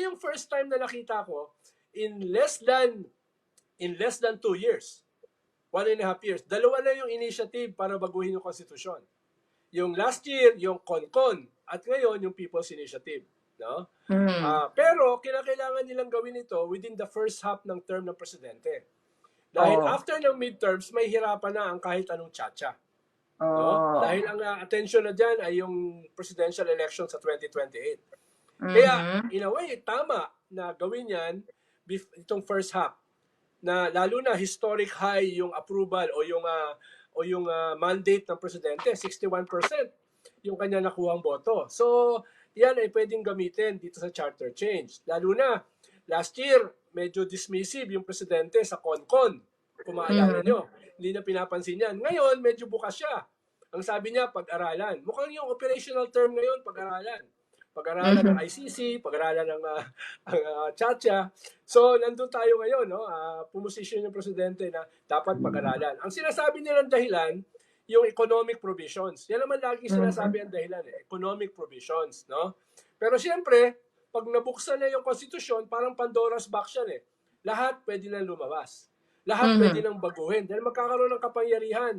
yung first time na nakita ko in less than in less than two years. One and a half years. Dalawa na yung initiative para baguhin yung konstitusyon. Yung last year, yung CONCON. At ngayon, yung People's Initiative. No? Mm. Ah, pero kinakailangan nilang gawin ito within the first half ng term ng presidente. Dahil Oo. after ng midterms, may hirapan na ang kahit anong tsa-tsa. No? Oo. Dahil ang ah, attention na dyan ay yung presidential election sa 2028. Mhm. Kaya, in a way, tama na gawin yan itong first half. Na lalo na historic high yung approval o yung ah, o yung ah, mandate ng presidente, 61% yung kanya nakuhang boto. So, yan ay pwedeng gamitin dito sa charter change. Lalo na, last year, medyo dismissive yung presidente sa CONCON. Kung maalala Mhm. nyo, hindi na pinapansin yan. Ngayon, medyo bukas siya. Ang sabi niya, pag-aralan. Mukhang yung operational term ngayon, pag-aralan. Pag-aralan ng ICC, pag-aralan ng ah, ang, ah, Chacha. So, nandun tayo ngayon, no? Uh, pumusisyon yung presidente na dapat pag-aralan. Ang sinasabi nilang dahilan, yung economic provisions. Yan naman lagi sinasabi ang dahilan, eh, economic provisions, no? Pero siyempre, pag nabuksan na yung konstitusyon, parang Pandora's box yan eh. Lahat pwede nang lumabas. Lahat Mhm. pwede nang baguhin. Dahil magkakaroon ng kapangyarihan,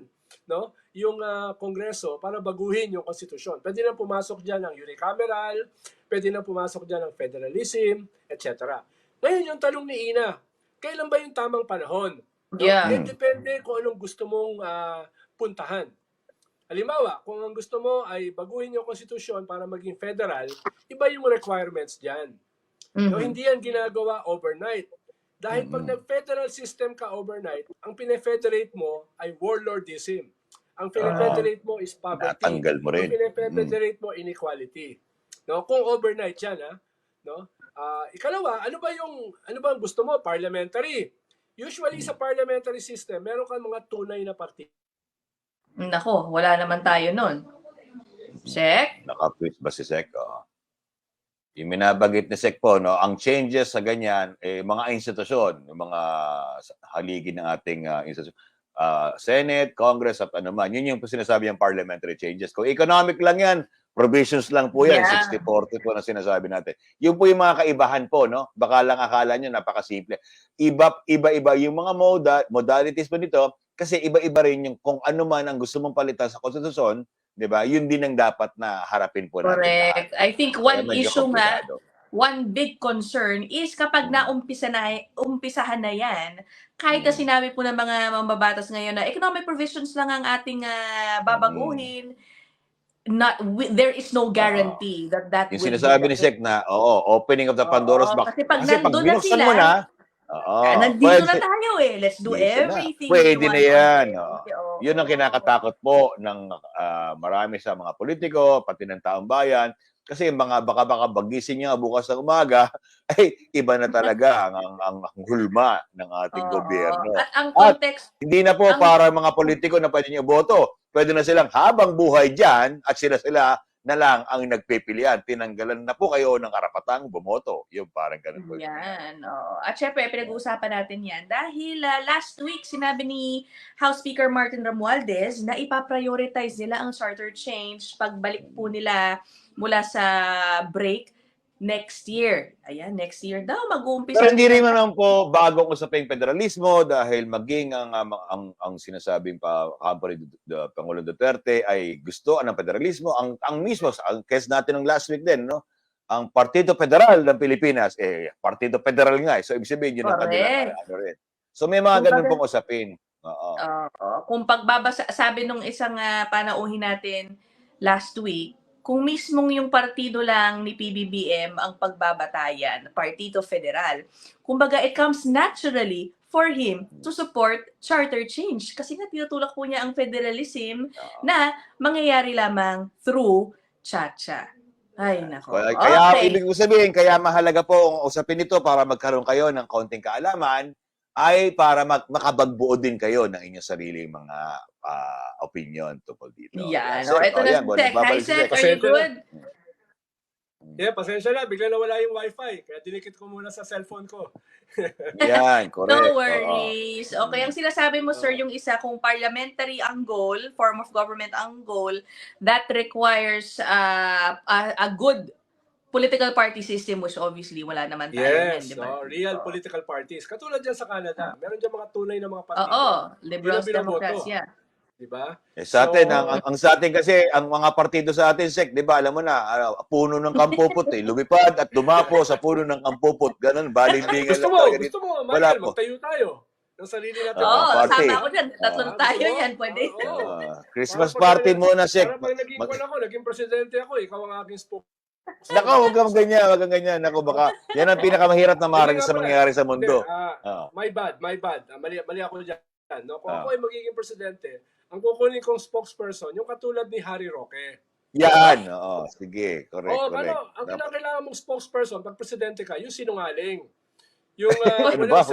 no? Yung ah, Kongreso para baguhin yung konstitusyon. Pwede nang pumasok diyan ang unicameral, pwede nang pumasok diyan ang federalism, etc. Ngayon yung tanong ni Ina, kailan ba yung tamang panahon? No? Yeah. Eh, depende kung anong gusto mong ah, puntahan. Halimbawa, kung ang gusto mo ay baguhin yung konstitusyon para maging federal, iba yung requirements diyan. No, Mhm. hindi yan ginagawa overnight. Dahil pag nag-federal system ka overnight, ang pinefederate mo ay warlordism. Ang pinefederate mo is poverty. Natanggal mo rin. Ang pinefederate mo inequality. No, kung overnight yan ha, no? Ah, ikalawa, ano ba yung ano ba ang gusto mo? Parliamentary. Usually sa parliamentary system, meron kang mga tunay na partido. Nako, wala naman tayo nun. Sek? Naka-tweet ba si Sec? Oo. Yung minabagit ni Sec po, no, ang changes sa ganyan, eh, mga institusyon, yung mga haligi ng ating uh, institusyon, ah, Senate, Congress, at ano man, yun yung sinasabi yung parliamentary changes. Kung economic lang yan, provisions lang po yan, Yeah. 60-40 po na sinasabi natin. Yun po yung mga kaibahan po, no? Baka lang akala nyo, napakasimple. Iba, iba-iba yung mga moda, modalities po nito, kasi iba-iba rin yung kung ano man ang gusto mong palitan sa konstitusyon, 'di ba? Yun din ang dapat na harapin po natin. Correct. I think Kaya one medyo issue nga, one big concern is kapag naumpisa na, umpisahan na yan, kahit na Mm. sinabi po ng mga mambabatas ngayon na economic provisions lang ang ating ah, babaguhin, not wi- there is no guarantee that that Yung sinasabi ni Sec na, oo, opening of the Pandora's box. kasi pag Kasi pag na sila, mo na, oo, Ah, nandito pwede, na tayo eh. Let's do na. everything. Pwede we na yan, it. Oo. yun ang kinakatakot po ng ah, marami sa mga politiko, pati ng taong bayan. Kasi yung mga baka baka bagising niya bukas ng umaga, ay iba na talaga ang, ang, ang, ang hulma ng ating Oo. gobyerno. At ang At- context, Hindi na po Ang- para mga politiko na pwede niyo boto. Pwede na silang habang buhay dyan at sila-sila na lang ang nagpipilian. Tinanggalan na po kayo ng karapatang bumoto. Yung parang ganun po. yan. oo. At syempre, pinag-uusapan natin yan dahil ah, last week, sinabi ni House Speaker Martin Romualdez na ipaprioritize nila ang charter change pagbalik po nila mula sa break next year. Ayan, next year daw mag-uumpisa. Pero hindi rin naman po bagong usaping federalismo dahil maging ang, ang, ang, ang sinasabing pa Du- Du- Pangulong Duterte ay gusto ng federalismo. Ang, ang mismo, ang case natin ng last week din, no? ang Partido Federal ng Pilipinas, eh, Partido Federal nga. eh. So, ibig sabihin, yun ang kanilang ano rin. So, may mga ganun pong usapin. Oo. Oo. Kung pagbabasa, sabi nung isang ah, panauhin natin last week, kung mismong yung partido lang ni PBBM ang pagbabatayan, Partido Federal, kumbaga it comes naturally for him to support charter change. Kasi nga tinutulak po niya ang federalism na mangyayari lamang through Chacha. Ay, nako. Kaya, kaya Okay. ibig ko sabihin, kaya mahalaga po ang usapin nito para magkaroon kayo ng kaunting kaalaman ay para mag, makabagbuo din kayo ng inyong sariling mga ah, opinion tungkol dito. Yan. Sec, O, ito oh, na yan, Sec. Hi, Sec. Are you good? Yeah, pasensya na, bigla nawala yung wifi. Kaya dinikit ko muna sa cellphone ko. Yan, correct. No oo. worries. Okay, ang sinasabi mo, sir, yung isa, kung parliamentary ang goal, form of government ang goal, that requires uh, a, a good political party system which obviously wala naman tayo yan, Yes, di ba? no, real Oo. political parties. Katulad dyan sa Canada, meron dyan mga tunay na mga partido. Oo, liberals, Hindi na binoboto. Democrats, yeah. Di ba? Eh, sa atin, So- ang, ang, ang sa atin kasi, ang mga partido sa atin, Sek, di ba, alam mo na, ano, puno ng kampupot eh. Lumipad at dumapo sa puno ng kampupot. Ganun, balimbingan Gusto lang mo, talaga gusto mo, Wala Michael, po. magtayo tayo ng sarili natin. Oo, Ah, party. sama ako dyan. Tatlong Ah, tayo mo? yan, pwede. Oo. Ah, Christmas party muna, Sek. Para pag naging Mag- ako, naging presidente ako, ikaw ang aking spoke. Nako, huwag kang ganyan, huwag kang ganyan. Nako, baka, yan ang pinakamahirap na marinig sa mangyayari sa mundo. Hindi, ah, Ah, my bad, my bad. Ah, mali, mali ako dyan. No? Kung Ah. ako ay magiging presidente, ang kukunin kong spokesperson, yung katulad ni Harry Roque. yan, oo, sige, correct, Oo, correct. ano, ang Dapat- kailangan mong spokesperson pag presidente ka, yung sinungaling. Yung uh, Ano walang ba?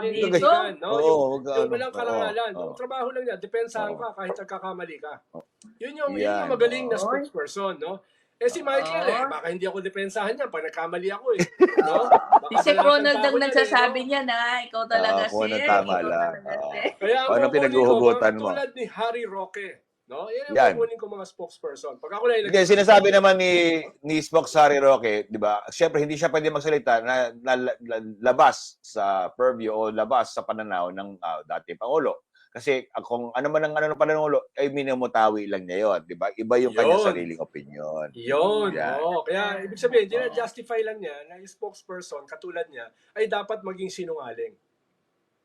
panindigan. No? Oo, yung, ka- yung ano, walang karangalan. oo. Yung trabaho lang niya, depensahan Oo. ka kahit nagkakamali ka. Yun yung, yun Yan, yung magaling na oo. spokesperson. No? Eh si Michael, Oo. eh, baka hindi ako depensahan niya pag nagkamali ako eh. No? Baka Si Sek balatan Ronald pa ang nagsasabi eh, no? niya na, ikaw talaga, Ah, ano Sek. tama ikaw lang. talaga, Oo. Sek. Kaya ang Ano kukunin pinaghuhugutan mo? Tulad ni Harry Roque. No? Yan ang Yan. kukunin ko mga spokesperson. Pag ako na Hindi, sinasabi naman ni ni Spock Sari Roque, 'di ba? Siyempre hindi siya pwede magsalita na, na, na- labas sa purview o labas sa pananaw ng ah, dating pangulo. Kasi ah, kung ano man ang ano ng pananaw, ay minamutawi lang niya 'yon, 'di ba? Iba yung kanyang Yun. sariling opinion. Yun, Yan. oo. Kaya ibig sabihin, Oo. justify lang niya na yung spokesperson, katulad niya, ay dapat maging sinungaling.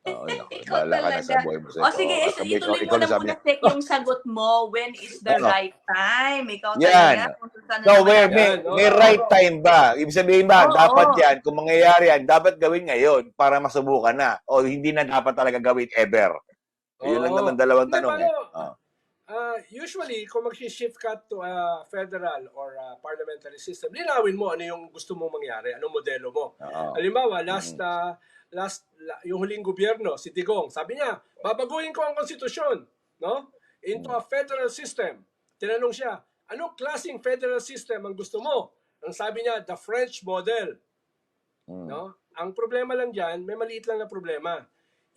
Oo, naku, Ikaw ka talaga. sa buhay mo. O sige, is, sabi ko, ituloy mo ikaw na muna. Sek, yung sagot mo. When is the Ano? right time? Ikaw Yan. talaga. So, where may, may right time ba? Ibig sabihin ba, Oo. dapat yan, kung mangyayari yan, dapat gawin ngayon para masubukan na. O hindi na dapat talaga gawin ever. Yun lang naman dalawang tanong eh. paano? Oo. Ah, usually, kung mag-shift ka to a federal or a parliamentary system, linawin mo ano yung gusto mong mangyari, anong modelo mo. Oo. Halimbawa, last Mm. last la- yung huling gobyerno, si Digong, sabi niya, babaguhin ko ang konstitusyon, no? Into Mm. a federal system. Tinanong siya, anong klaseng federal system ang gusto mo? Ang sabi niya, the French model, Mm. no? Ang problema lang diyan, may maliit lang na problema.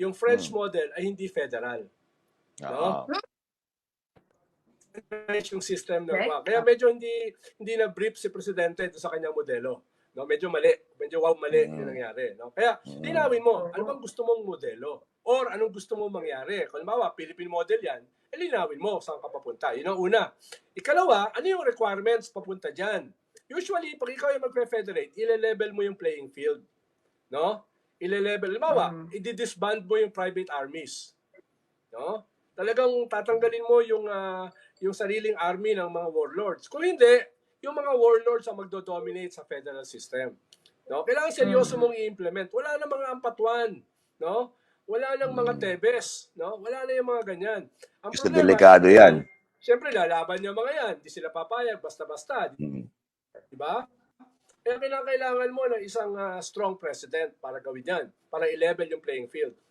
Yung French Mm. model ay hindi federal. Oo. French yung system na Okay. Kaya medyo hindi hindi na brief si presidente sa kanyang modelo. No, medyo mali. Medyo wow mali Mm. yung nangyari, no? Kaya Mm. linawin mo, ano bang gusto mong modelo? Or anong gusto mong mangyari? Kung halimbawa, Philippine model yan, eh, linawin mo saan ka papunta. Yun ang una. Ikalawa, ano yung requirements papunta dyan? Usually, pag ikaw ay magpe-federate, ile-level mo yung playing field. No? Ile-level. Halimbawa, Mm. i-disband mo yung private armies. No? Talagang tatanggalin mo yung ah, yung sariling army ng mga warlords. Kung hindi, yung mga warlords ang magdo-dominate sa federal system. No? Kailangan seryoso mong i-implement. Wala na mga ampatuan, no? Wala nang mga Mm. tebes, no? Wala na yung mga ganyan. Ang Gusto problema, delikado yan. Siyempre, lalaban niya mga yan. Di sila papayag, basta-basta. Mm. Di ba? Kaya kailangan, kailangan mo ng isang ah, strong president para gawin yan, para i-level yung playing field.